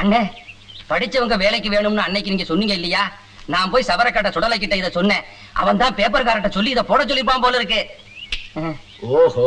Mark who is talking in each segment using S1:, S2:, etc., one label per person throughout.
S1: அண்ணே படிச்சவங்க வேலைக்கு வேணும்னு அன்னைக்கு நீங்க சொன்னீங்க இல்லையா? நான் போய் சவரக்காட்ட சுடலை கிட்ட இதை சொன்னேன். அவன் தான் பேப்பர்காரட்ட சொல்லி இதை போட சொல்லிப்பான் போல இருக்கு.
S2: ஓஹோ.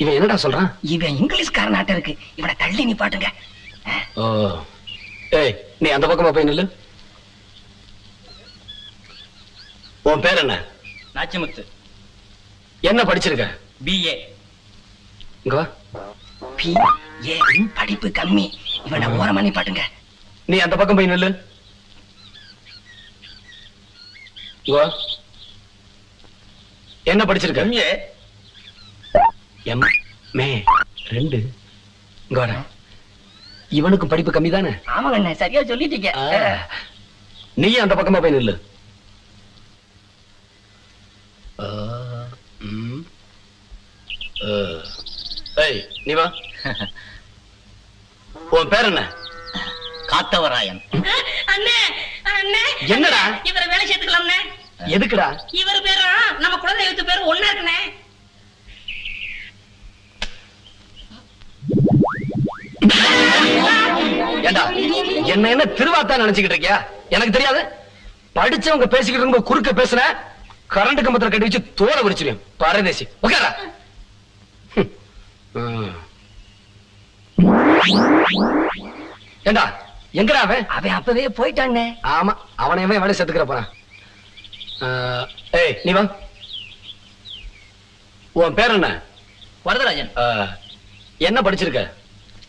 S2: இவன் என்னடா சொல்றான்?
S1: இவன் இங்கிலீஷ்காரனாட்ட இருக்கு. இவனை தள்ளி நிப்பாட்டுங்க
S2: ஓ. ஏய் நீ அந்த பக்கமா போய் நில்லு. உன் பேர் என்ன?
S1: நாச்சிமுத்து.
S2: என்ன படிச்சிருக்க?
S1: பிஏ
S2: இங்க வா.
S1: பி ஏ படிப்பு கம்மி. இவனை ஓரமா நிப்பாட்டுங்க
S2: நீ அந்த பக்கம் போய் நில்லு. இங்க வா. என்ன படிச்சிருக்க? எம் மே ரெண்டு. இங்க வாடா இவனுக்கும் படிப்பு கம்மி தானே
S1: ஆமாங்க அண்ணே சரியா சொல்லிட்டீங்க.
S2: நீ அந்த பக்கமா போய் நில்லு. நீ வா. உன் பேர் என்ன?
S1: காத்தவராயன்.
S3: அண்ணே அண்ணே.
S2: என்னடா?
S3: இவரை வேலை சேர்த்துக்கலாம்ண்ணே
S2: எதுக்குடா?
S3: இவர் பேரும் நம்ம குழந்தை எழுத்து பேரும் ஒண்ணா இருக்குண்ணே.
S2: ஏண்டா என்ன என்ன திருவாத்தா நினைச்சுக்கிட்டு இருக்கியா? எனக்கு தெரியாது. படிச்சவங்க பேசிக்கிட்டு இருக்கும் குறுக்க பேசுன கரண்ட் கம்பத்துல கட்டி வச்சு தோலை உரிச்சிருவேன் பரதேசி. ம். ஏண்டா எங்கடா அவன்?
S1: அவன் அப்பவே போயிட்டானே.
S2: ஆமா அவனையவே வேலை செத்துக்கிற போறான். ஏய் நீ வா. உன் பேர் என்ன?
S1: வரதராஜன்.
S2: என்ன படிச்சிருக்க?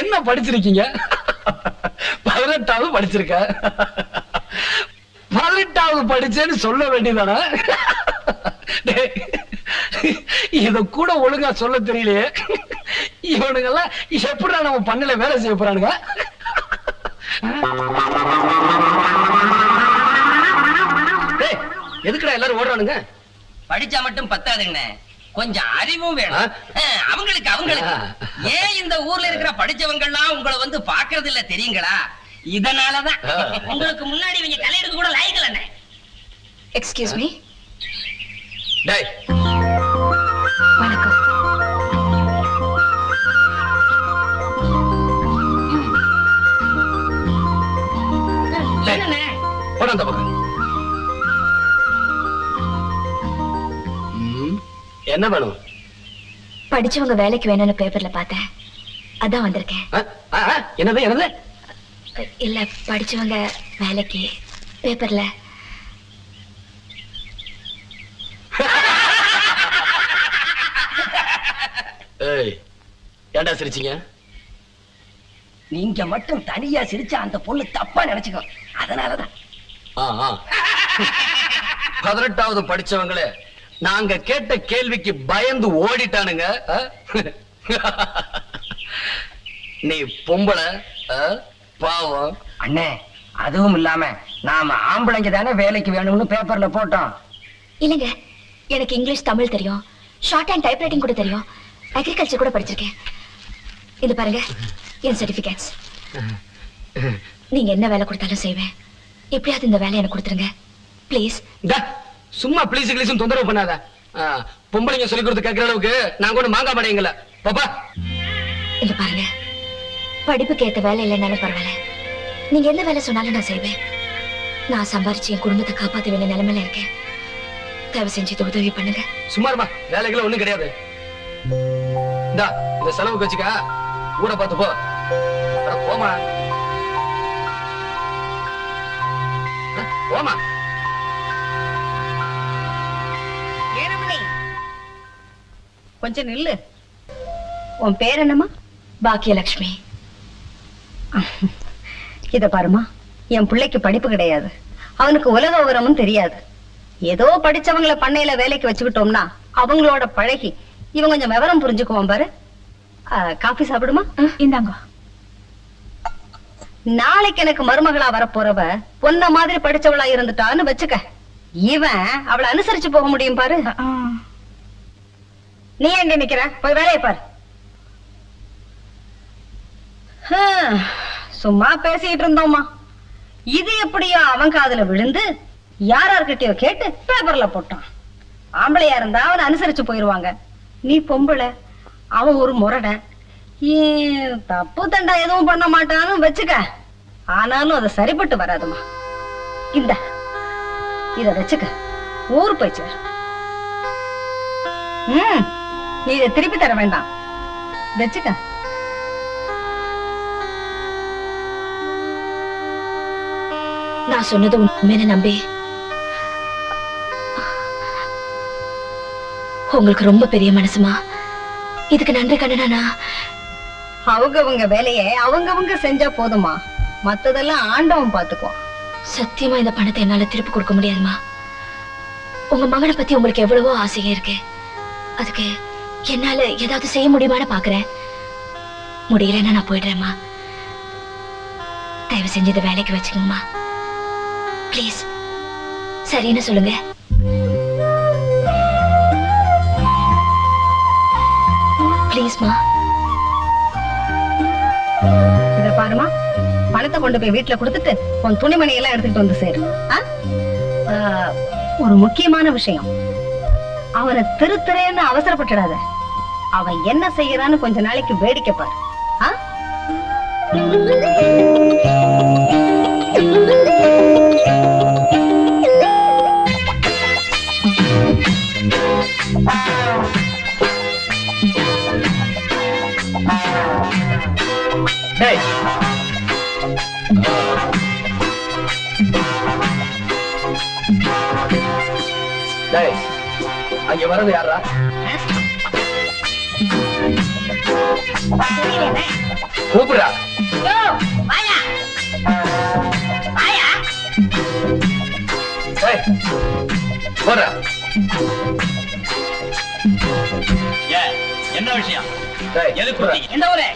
S2: என்ன படிச்சிருக்கீங்க? பதினெட்டாவது படிச்சிருக்க. பதினெட்டாவது படிச்சேன்னு சொல்ல வேண்டியதானே? இத கூட ஒழுங்கா சொல்ல தெரியலையே. இவனுங்கெல்லாம் எப்படிடா நம்ம பண்ணல வேலை செய்ய போறானுங்க? எதுக்குடா எல்லாரும் ஓடுறானுங்க?
S1: படிச்சா மட்டும் பத்தாதுங்கண்ணே. கொஞ்சம் அறிவும் வேணும். அவங்களுக்கு அவங்களுக்கு. ஏன் இந்த ஊர்ல இருக்கிற படிச்சவங்க எல்லாம் உங்களை வந்து பாக்குறது இல்ல தெரியுங்களா? இதனாலதான்.
S3: உங்களுக்கு முன்னாடி இவங்க தலையெடுக்க கூட லாய்க்கல
S4: எக்ஸ்கியூஸ் மீ.
S2: டேய்
S4: வணக்கம்
S2: போடா அந்த பக்கம். என்ன வேணும்?
S4: படிச்சவங்க வேலைக்கு வேணும்னு பேப்பர்ல பார்த்தேன். அதான் வந்திருக்கேன்.
S2: என்னது என்னது?
S4: இல்ல படிச்சவங்க வேலைக்கு பேப்பர்ல
S2: ஏய் ஏன்டா சிரிச்சீங்க?
S1: நீங்க மட்டும் தனியா சிரிச்சா அந்த பொண்ணு தப்பா நினைச்சுக்கோ அதனாலதான்.
S2: ஆ, ஆ. பதினெட்டாவது படிச்சவங்களே நாங்க கேட்ட கேள்விக்கு பயந்து ஓடிட்டானுங்க? நீ பொம்பளை? பாவம்.
S1: அண்ணே அதுவும் இல்லாம நாம ஆம்பளைங்க தானே வேலைக்கு வேணும்னு பேப்பர்ல போட்டோம்.
S4: இல்லைங்க எனக்கு இங்கிலீஷ் தமிழ் தெரியும். ஷார்ட் அண்ட் டைப்ரைட்டிங் கூட தெரியும். அக்ரிகல்ச்சர் கூட படிச்சிருக்கேன். இது பாருங்க என் சர்டிபிகேட்ஸ் நீங்க என்ன வேலை கொடுத்தாலும் செய்வேன். எப்படியாவது இந்த வேலையை எனக்கு கொடுத்துருங்க. ப்ளீஸ்
S2: டா, சும்மா ப்ளீஸ் கிளீஸ் தொந்தரவு பண்ணாத. பொம்பளைங்க சொல்லி கொடுத்து கேட்கிற அளவுக்கு நான் கூட மாங்கா படையங்கள பாப்பா.
S4: இங்க பாருங்க. படிப்புக்கு ஏத்த வேலை இல்லைனாலும் பரவாயில்ல. நீங்க எந்த வேலை சொன்னாலும் நான் செய்வேன். நான் சம்பாரிச்சு என் குடும்பத்தை காப்பாத்த வேண்டிய நிலைமையில இருக்கேன். தயவு செஞ்சு இது உதவி பண்ணுங்க.
S2: சும்மா இருமா வேலைகள் ஒண்ணும் கிடையாது. இந்தா இந்த செலவுக்கு வச்சுக்க. ஊரை பார்த்து போ. போமா போமா
S5: கொஞ்சம் நில்லு. உன் பேர் என்னம்மா?
S4: பாக்கியலட்சுமி.
S5: இத பாருமா என் பிள்ளைக்கு படிப்பு கிடையாது. அவனுக்கு உலக விவரமும் தெரியாது. ஏதோ படிச்சவங்கள பண்ணையில வேலைக்கு வச்சுக்கிட்டோம்னா அவங்களோட பழகி இவன் கொஞ்சம் விவரம் புரிஞ்சுக்குவான் பாரு. காஃபி சாப்பிடுமா?
S4: இந்தாங்க.
S5: நாளைக்கு எனக்கு மருமகளா வரப்போறவ பொண்ண மாதிரி படிச்சவளா இருந்துட்டான்னு வச்சுக்க. இவன் அவளை அனுசரிச்சு போக முடியும் பாரு. நீ எங்க நிக்கிற? போய் வேலையை பாரு. சும்மா பேசிட்டு இருந்தோமா இது எப்படியோ அவன் காதுல விழுந்து யாரார்கிட்டயோ கேட்டு பேப்பர்ல போட்டான். ஆம்பளையா இருந்தா அவன் அனுசரிச்சு போயிருவாங்க. நீ பொம்பளை அவன் ஒரு முரடன். ஏன் தப்பு தண்டா எதுவும் பண்ண மாட்டான்னு வச்சுக்க. ஆனாலும் அதை சரிப்பட்டு வராதுமா. இந்த இத வச்சுக்க. ஊர் போய் சேரு. ம். நீ இதை திருப்பி தர வேண்டாம். வச்சுக்க.
S4: நான் சொன்னது உண்மையான நம்பி. உங்களுக்கு ரொம்ப பெரிய மனசுமா. இதுக்கு நன்றி கண்ணனா
S5: அவங்கவங்க வேலையை அவங்கவங்க செஞ்சா போதுமா? மத்ததெல்லாம் ஆண்டவன் பாத்துக்குவான்.
S4: சத்தியமா இந்த பணத்தை என்னால திருப்பி கொடுக்க முடியாதுமா? உங்க மகனை பத்தி உங்களுக்கு எவ்வளவோ ஆசையா இருக்கு. அதுக்கு என்னால ஏதாவது செய்ய முடியுமான்னு பாக்குறேன். முடியலன்னா நான் போயிடுறேம்மா. தயவு செஞ்சு இதை வேலைக்கு வச்சுக்கோங்கம்மா ப்ளீஸ் சரின்னு சொல்லுங்க. ப்ளீஸ்மா
S5: இத பாருமா பணத்தை கொண்டு போய் வீட்டுல கொடுத்துட்டு உன் துணிமணி எல்லாம் எடுத்துட்டு வந்து சேரு. ஆ? ஆ, ஒரு முக்கியமான விஷயம். அவனை திருத்துறேன்னு அவசரப்பட்டுடாத. அவன் என்ன செய்யறான்னு கொஞ்ச நாளைக்கு வேடிக்கை பாரு. ஆ?
S2: அங்க வர்றது யாரா கூப்பிடுறா. போடுறா
S6: என்ன விஷயம்?
S3: எந்த ஊரு?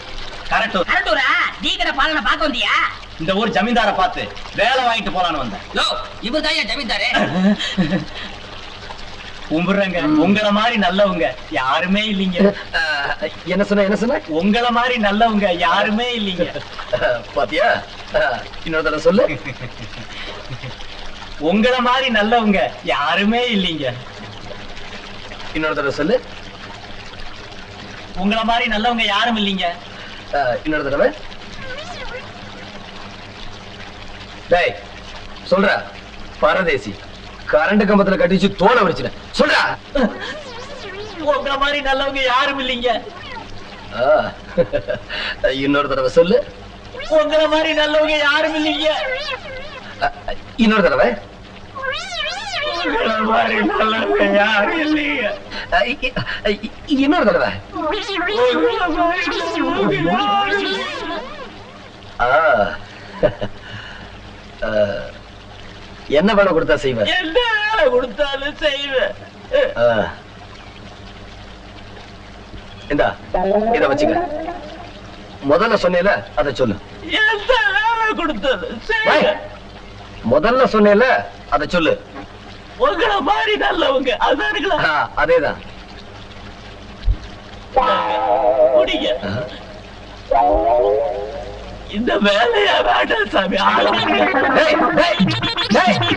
S6: கரெக்ட்
S3: அரட்டூரா டீ கடை பாலனை பார்க்க வந்தியா?
S6: இந்த ஊர் ஜமீன்தார பார்த்து வேலை வாங்கிட்டு போலான்னு வந்தேன்.
S1: இவர் தான் ஜமீன்தாரே.
S6: கும்பிடுறேங்க உங்கள மாதிரி நல்லவங்க யாருமே இல்லைங்க.
S2: என்ன சொன்ன என்ன சொன்ன?
S6: உங்கள மாதிரி நல்லவங்க யாருமே இல்லைங்க.
S2: பாத்தியா? இன்னொரு தடவை சொல்லு.
S6: உங்கள மாதிரி நல்லவங்க யாருமே இல்லைங்க.
S2: இன்னொரு தடவை சொல்லு.
S6: உங்கள மாதிரி நல்லவங்க யாரும் இல்லைங்க.
S2: இன்னொரு தடவை. டேய் சொல்ற. பரதேசி. கரண்ட் கம்பத்துல கட்டிச்சு தோலை வடிச்சிட்டேன் சொல்றா.
S6: உங்கள மாதிரி நல்லவங்க யாரும் இல்லைங்க.
S2: இன்னொரு தடவை சொல்லு.
S6: உங்கள மாதிரி நல்லவங்க யாரும் இல்லைங்க.
S2: இன்னொரு தடவை. இன்னொரு தடவை. ஆ. என்ன வேலை கொடுத்தா செய்வேன்?
S6: என்ன வேலை கொடுத்தாலும் செய்வேன்.
S2: இந்தா இத வச்சுக்க. முதல்ல சொன்னேல அத சொல்லு.
S7: எந்த வேலை கொடுத்தது
S2: ஏய், முதல்ல சொன்னேல அத சொல்லு.
S7: உங்களை மாதிரி நல்லவங்க அதானுங்களா
S2: அதேதான்.
S7: குடிங்க இந்த வேலையா வேண்டாம் சாமி. ஆளுங்க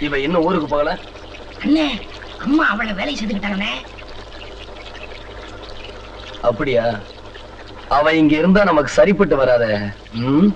S2: இவ இன்னும் ஊருக்கு போகல?
S1: அண்ணே அம்மா அவளை வேலை செஞ்சுக்கிட்டாங்கண்ணே
S2: அப்படியா? அவ இங்க இருந்தா நமக்கு சரிப்பட்டு வராத. ம்?